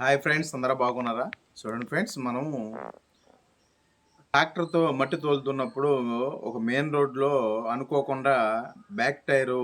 Hi friends అందరూ బాగున్నారా? చూడండి ఫ్రెండ్స్ మనము ట్రాక్టర్తో మట్టి తోలుతున్నప్పుడు ఒక మెయిన్ రోడ్లో అనుకోకుండా back tyre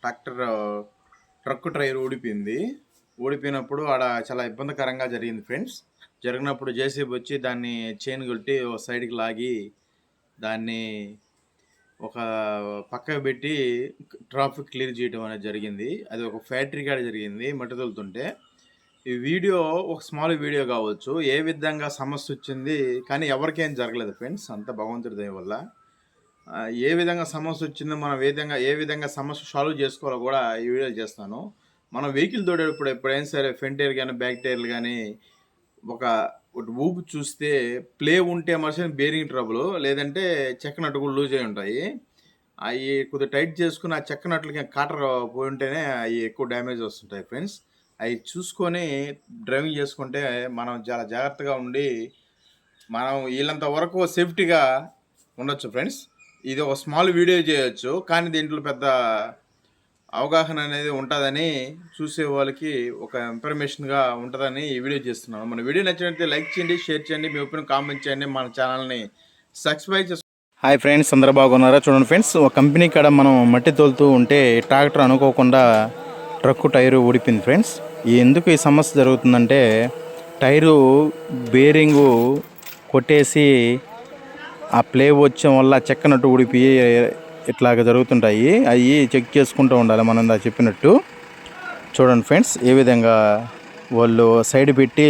tractor truck tyre ఊడిపోయింది. ఊడిపోయినప్పుడు ఆడ చాలా ఇబ్బందికరంగా జరిగింది ఫ్రెండ్స్. జరిగినప్పుడు జేసీబీ వచ్చి దాన్ని చైన్ కొట్టి ఒక సైడ్కి లాగి దాన్ని ఒక పక్కకు పెట్టి ట్రాఫిక్ క్లియర్ చేయడం అనేది జరిగింది. అది ఒక ఫ్యాక్టరీ కాడ జరిగింది మట్టి తోలుతుంటే. ఈ వీడియో ఒక స్మాల్ వీడియో కావచ్చు ఏ విధంగా సమస్య వచ్చింది కానీ ఎవరికేం జరగలేదు ఫ్రెండ్స్ అంత భగవంతుడి దయ వల్ల. ఏ విధంగా సమస్య వచ్చిందో మనం ఏ విధంగా ఏ విధంగా సమస్య సాల్వ్ చేసుకోవాలో కూడా ఈ వీడియో చేస్తాను. మనం వెహికల్ తోడేటప్పుడు ఎప్పుడైనా సరే ఫ్రంట్ టైర్ కానీ బ్యాక్ టైర్లు కానీ ఒక ఊపు చూస్తే ప్లే ఉంటే మనిషిని బేరింగ్ ట్రబుల్ లేదంటే చెక్క నట్టు కూడా లూజ్ అయి ఉంటాయి. అవి కొద్దిగా టైట్ చేసుకుని ఆ చెక్క నట్లకి కాటర్ పోయి ఉంటేనే అవి ఎక్కువ డ్యామేజ్ వస్తుంటాయి ఫ్రెండ్స్ అవి చూసుకొని డ్రైవింగ్ చేసుకుంటే మనం చాలా జాగ్రత్తగా ఉండి మనం వీళ్ళంత వరకు సేఫ్టీగా ఉండొచ్చు ఫ్రెండ్స్. ఇది ఒక స్మాల్ వీడియో చేయొచ్చు కానీ దీంట్లో పెద్ద అవగాహన అనేది ఉంటుందని చూసే వాళ్ళకి ఒక ఇన్ఫర్మేషన్గా ఉంటుందని ఈ వీడియో చేస్తున్నాను. మన వీడియో నచ్చినట్లయితే లైక్ చేయండి షేర్ చేయండి మీ ఒపీనియన్ కామెంట్ చేయండి మన ఛానల్ని సబ్స్క్రైబ్ చేసుకో హాయ్ ఫ్రెండ్స్ అందరూ బాగున్నారా? చూడండి ఫ్రెండ్స్ ఒక కంపెనీ కాడ మనం మట్టి తోలుతూ ఉంటే ట్రాక్టర్ అనుకోకుండా ట్రక్కు టైరు ఊడిపోయింది ఫ్రెండ్స్. ఎందుకు ఈ సమస్య జరుగుతుందంటే టైరు బేరింగు కొట్టేసి ఆ ప్లే వచ్చడం వల్ల చెక్కనట్టు ఊడిపోయి ఇట్లాగ జరుగుతుంటాయి. అవి చెక్ చేసుకుంటూ ఉండాలి మనం ఇందా చెప్పినట్టు. చూడండి ఫ్రెండ్స్ ఏ విధంగా వాళ్ళు సైడ్ పెట్టి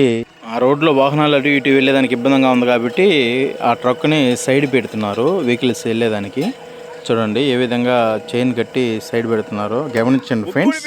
ఆ రోడ్లో వాహనాలు అటు ఇటు వెళ్ళేదానికి ఇబ్బందిగా ఉంది కాబట్టి ఆ ట్రక్ని సైడ్ పెడుతున్నారు వెహికల్స్ వెళ్ళేదానికి. చూడండి ఏ విధంగా చైన్ కట్టి సైడ్ పెడుతున్నారు గమనించండి ఫ్రెండ్స్.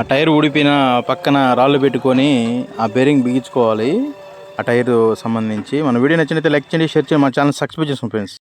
ఆ టైర్ ఊడిపోయిన పక్కన రాళ్ళు పెట్టుకొని ఆ బేరింగ్ బిగించుకోవాలి. ఆ టైర్ సంబంధించి. మన వీడియో నచ్చినైతే లైక్ చేయండి షేర్ చేయండి. మన ఛానల్ సబ్స్క్రైబ్ చేసుకోండి ఫ్రెండ్స్.